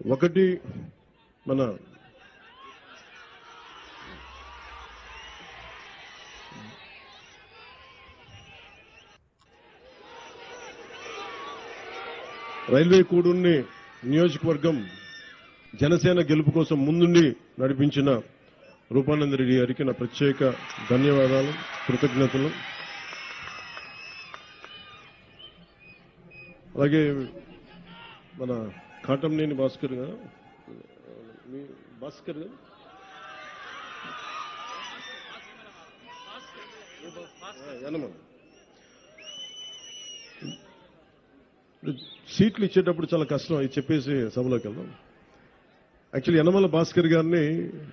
ఒకటి మన రైల్వే కూడుని నియోజకవర్గం జనసేన గెలుపు కోసం ముందుండి నడిపించిన రూపానంద రెడ్డి గారికి నా ప్రత్యేక ధన్యవాదాలు కృతజ్ఞతలు. అలాగే మన కాటంనేని భాస్కర్ గారు? మీ భాస్కర్ గారు? సీట్లు ఇచ్చేటప్పుడు చాలా కష్టం అది చెప్పేసి సభలోకి వెళ్దాం. యాక్చువల్లీ యనమల భాస్కర్ గారిని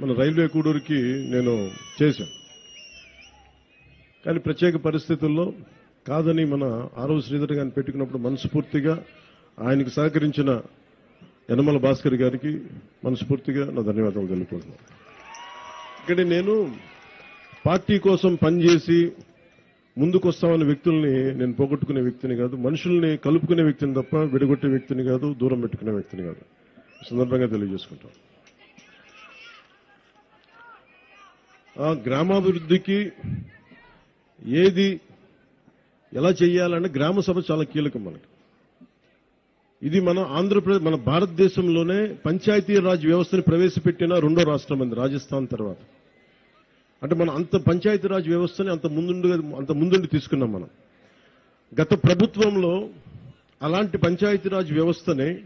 మన రైల్వే కూడూరుకి నేను చేశాను. కానీ ప్రత్యేక పరిస్థితుల్లో కాదని మన ఆరవ శ్రీధర్ గారిని పెట్టుకున్నప్పుడు మనస్ఫూర్తిగా ఆయనకు సహకరించిన యనమల భాస్కర్ గారికి మనస్ఫూర్తిగా నా ధన్యవాదాలు తెలుపుకుంటున్నాను. ఇక్కడ నేను పార్టీ కోసం పనిచేసి ముందుకొస్తామన్న వ్యక్తుల్ని నేను పోగొట్టుకునే వ్యక్తిని కాదు మనుషుల్ని కలుపుకునే వ్యక్తిని తప్ప విడగొట్టే వ్యక్తిని కాదు దూరం పెట్టుకునే వ్యక్తిని కాదు. సందర్భంగా తెలియజేసుకుంటాం. ఆ గ్రామాభివృద్ధికి ఏది ఎలా చేయాలంటే గ్రామ సభ చాలా కీలకం మనకి. ఇది మన ఆంధ్రప్రదేశ్ మన భారతదేశంలోనే పంచాయతీ రాజ్ వ్యవస్థను ప్రవేశపెట్టిన రెండో రాష్ట్రం అంది రాజస్థాన్ తర్వాత. అంటే మనం అంత పంచాయతీ రాజ్ వ్యవస్థని అంత ముందుండి అంత ముందుండి తీసుకున్నాం మనం. గత ప్రభుత్వంలో అలాంటి పంచాయతీ రాజ్ వ్యవస్థని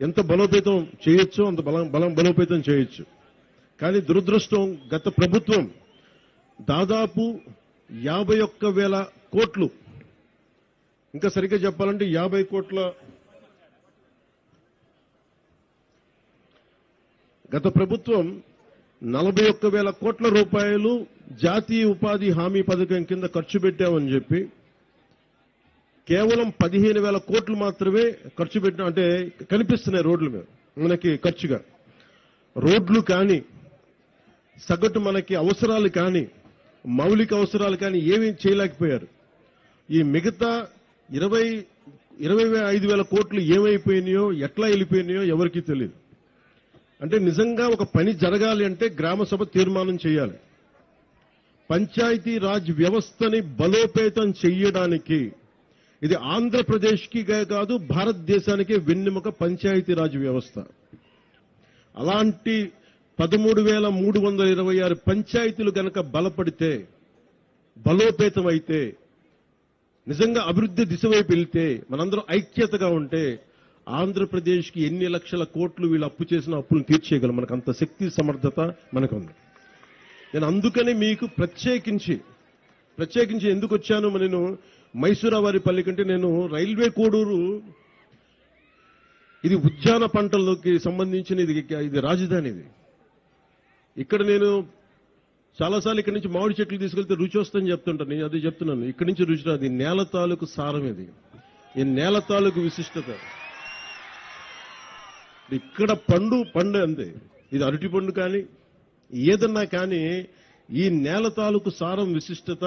ఎంత బలోపేతం చేయొచ్చో అంత బలం బలం బలోపేతం చేయొచ్చు. కానీ దురదృష్టం గత ప్రభుత్వం దాదాపు యాభై ఒక్క వేల కోట్లు ఇంకా సరిగ్గా చెప్పాలంటే యాభై కోట్ల గత ప్రభుత్వం నలభై ఒక్క వేల కోట్ల రూపాయలు జాతీయ ఉపాధి హామీ పథకం కింద ఖర్చు పెట్టామని చెప్పి కేవలం పదిహేను వేల కోట్లు మాత్రమే ఖర్చు పెట్టిన అంటే కనిపిస్తున్నాయి రోడ్ల మీద మనకి ఖర్చుగా. రోడ్లు కానీ సగటు మనకి అవసరాలు కానీ మౌలిక అవసరాలు కానీ ఏమీ చేయలేకపోయారు. ఈ మిగతా ఇరవై ఇరవై ఐదు వేల కోట్లు ఏమైపోయినాయో ఎట్లా వెళ్ళిపోయినాయో ఎవరికీ తెలియదు అంటే నిజంగా ఒక పని జరగాలి అంటే గ్రామసభ తీర్మానం చేయాలి. పంచాయతీ రాజ్ వ్యవస్థని బలోపేతం చేయడానికి ఇది ఆంధ్రప్రదేశ్కి కాదు భారతదేశానికి వెన్నెముక పంచాయతీ రాజ్ వ్యవస్థ. అలాంటి పదమూడు వేల మూడు వందల ఇరవై ఆరు పంచాయతీలు గనక బలపడితే బలోపేతం అయితే నిజంగా అభివృద్ధి దిశ వైపు వెళ్తే మనందరం ఐక్యతగా ఉంటే ఆంధ్రప్రదేశ్కి ఎన్ని లక్షల కోట్లు వీళ్ళు అప్పు చేసిన అప్పులు తీర్చేయగలం. మనకు అంత శక్తి సమర్థత మనకు ఉంది నేను అందుకని మీకు ప్రత్యేకించి ప్రత్యేకించి ఎందుకు వచ్చాను? నేను మైసూరావారి పల్లి కంటే నేను రైల్వే కోడూరు ఇది ఉద్యాన పంటలకి సంబంధించిన ఇది ఇది రాజధాని ఇది ఇక్కడ నేను చాలాసార్లు ఇక్కడి నుంచి మామిడి చెట్లు తీసుకెళ్తే రుచి వస్తుందని చెప్తుంటాను నేను అదే చెప్తున్నాను. ఇక్కడి నుంచి రుచి రాదు. ఈ నేల తాలూకు సారం ఇది. ఈ నేల తాలూకు విశిష్టత. ఇక్కడ పండు పండు అంతే. ఇది అరటి పండు కానీ ఏదన్నా కానీ ఈ నేల తాలూకు సారం విశిష్టత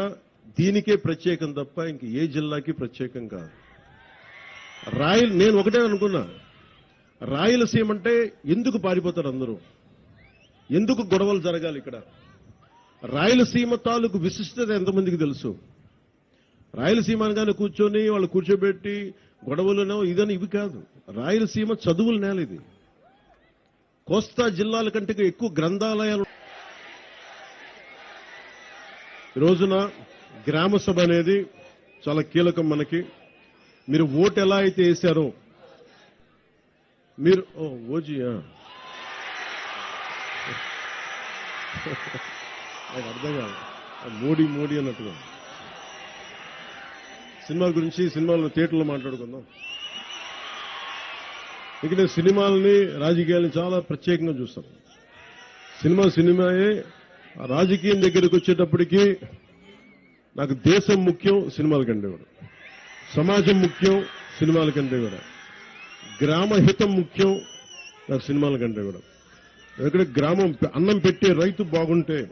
దీనికే ప్రత్యేకం తప్ప ఇంక ఏ జిల్లాకి ప్రత్యేకం కాదు. రాయల్ నేను ఒకటే అనుకున్నా. రాయలసీమ అంటే ఎందుకు పారిపోతారు అందరూ? ఎందుకు గొడవలు జరగాలి ఇక్కడ? రాయలసీమ తాలూకు విశిష్టత ఎంతమందికి తెలుసు? రాయలసీమ అనగానే కూర్చొని వాళ్ళు కూర్చోబెట్టి గొడవలను ఇదని ఇవి కాదు. రాయలసీమ చదువుల నేల ఇది. కోస్తా జిల్లాల కంటే ఎక్కువ గ్రంథాలయాలు రోజున గ్రామ సభ అనేది చాలా కీలకం మనకి. మీరు ఓటు ఎలా అయితే వేశారో మీరు ఓ ఓజియా నాకు అర్థం కాదు. మోడీ మోడీ అన్నట్టుగా. సినిమా గురించి సినిమాలను థియేటర్లో మాట్లాడుకుందాం. ఎందుకంటే సినిమాలని రాజకీయాలని చాలా ప్రత్యేకంగా చూస్తాం. సినిమా సినిమాయే ఆ రాజకీయం దగ్గరికి వచ్చేటప్పటికి నాకు దేశం ముఖ్యం సినిమాల కంటే కూడా. సమాజం ముఖ్యం సినిమాల కంటే కూడా. గ్రామ హితం ముఖ్యం నాకు సినిమాల కంటే కూడా. ఎందుకంటే గ్రామం అన్నం పెట్టే రైతు బాగుంటే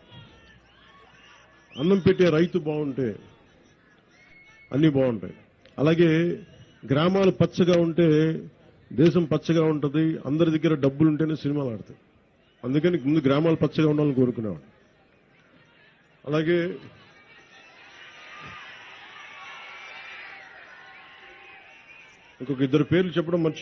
అన్నం పెట్టే రైతు బాగుంటే అన్నీ బాగుంటాయి. అలాగే గ్రామాలు పచ్చగా ఉంటే దేశం పచ్చగా ఉంటుంది అందరి దగ్గర డబ్బులు ఉంటేనే సినిమాలు ఆడతాయి. అందుకని ముందు గ్రామాలు పచ్చగా ఉండాలని కోరుకునేవాడు. అలాగే ఇంకొక ఇద్దరు పేర్లు చెప్పడం మర్చి